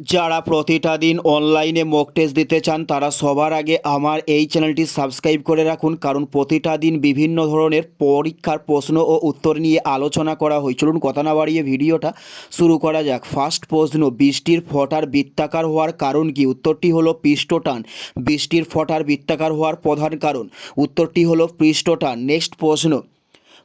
যারা প্রতিটা দিন অনলাইনে মক টেস্ট দিতে চান, তারা সবার আগে আমার এই চ্যানেলটি সাবস্ক্রাইব করে রাখুন, কারণ প্রতিটা দিন বিভিন্ন ধরনের পরীক্ষার প্রশ্ন ও উত্তর নিয়ে আলোচনা করা হয়। চলুন কথা না বাড়িয়ে ভিডিওটা শুরু করা যাক। ফার্স্ট প্রশ্ন, বৃষ্টির ফটার বৃত্তাকার হওয়ার কারণ কি? উত্তরটি হলো পৃষ্ঠটান। বৃষ্টির ফটার বৃত্তাকার হওয়ার প্রধান কারণ? উত্তরটি হলো পৃষ্ঠটান। নেক্সট প্রশ্ন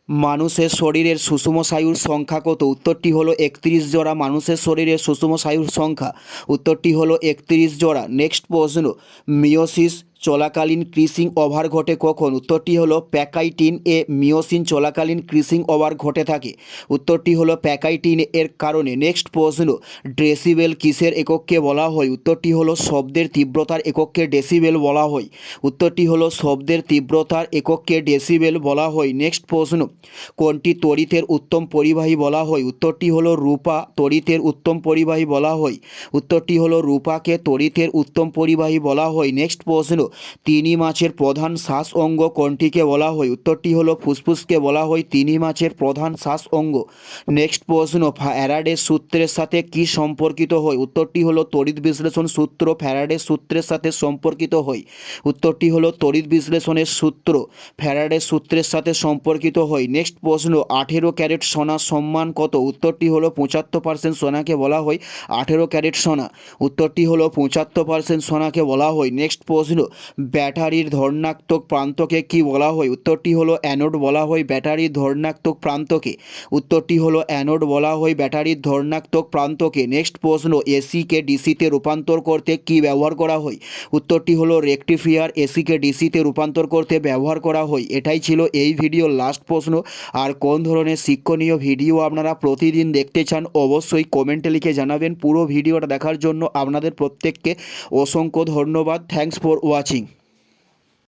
মানুষের শরীরের সুষম স্নায়ুর সংখ্যা কত? উত্তরটি হলো একত্রিশ জোড়া মানুষের শরীরের সুষম স্নায়ুর সংখ্যা। উত্তরটি হলো একত্রিশ জোড়া। নেক্সট প্রশ্ন। মিওসিস চলাকালীন ক্রিসিং ওভার ঘটে কখন? উত্তরটি হলো প্যাকাইটিন এ মিওসিন চলাকালীন ক্রিসিং ওভার ঘটে থাকে। উত্তরটি হলো প্যাকাইটিন এর কারণে। নেক্সট প্রশ্ন, ডেসিবেল কিসের একককে বলা হয়? উত্তরটি হলো শব্দের তীব্রতার একককে ডেসিবেল বলা হয়। উত্তরটি হলো শব্দের তীব্রতার একককে ডেসিবেল বলা হয়। নেক্সট প্রশ্ন, কোনটি তড়িতের উত্তম পরিবাহী বলা হয়? উত্তরটি হলো রূপা তড়িতের উত্তম পরিবাহী বলা হয়। উত্তরটি হলো রূপাকে তড়িতের উত্তম পরিবাহী বলা হয়। নেক্সট প্রশ্ন তিনি মাছের প্রধান শ্বাস অঙ্গ কোনটিকে বলা হয়? উত্তরটি হলো ফুসফুসকে বলা হয় তিনি মাছের প্রধান শ্বাস অঙ্গ নেক্সট প্রশ্ন, ফ্যারাডের সূত্রের সাথে কি সম্পর্কিত হয়? উত্তরটি হলো তড়িৎ বিশ্লেষণ সূত্র, ফ্যারাডের সূত্রের সাথে সম্পর্কিত হয়। উত্তরটি হলো তড়িৎ বিশ্লেষণের সূত্র, ফ্যারাডের সূত্রের সাথে সম্পর্কিত হয়। নেক্সট প্রশ্ন, আঠেরো ক্যারেট সোনা সম্মান কত? উত্তরটি হলো পঁচাত্তর পার্সেন্ট সোনাকে বলা হয় আঠেরো ক্যারেট সোনা। উত্তরটি হলো পঁচাত্তর পার্সেন্ট সোনাকে বলা হয়। নেক্সট প্রশ্ন ব্যাটারির ধর্ণাত্মক প্রান্তকে কি বলা হয়? উত্তরটি হলো অ্যানোড বলা হয় ব্যাটারির ধর্ণাত্মক প্রান্তকে। উত্তরটি হলো অ্যানোড বলা হয় ব্যাটারির ধর্ণাত্মক প্রান্তকে। নেক্সট প্রশ্ন, এসিকে ডিসিতে রূপান্তর করতে কি ব্যবহার করা হয়? উত্তরটি হলো রেকটিফিয়ার এসিকে ডিসিতে রূপান্তর করতে ব্যবহার করা হয়। এটাই ছিল এই ভিডিওর লাস্ট প্রশ্ন। আর কোন ধরনের শিক্ষণীয় ভিডিও আপনারা প্রতিদিন দেখতে চান, অবশ্যই কমেন্টে লিখে জানাবেন। পুরো ভিডিওটা দেখার জন্য আপনাদের প্রত্যেককে অসংখ্য ধন্যবাদ। Thanks for watching latim.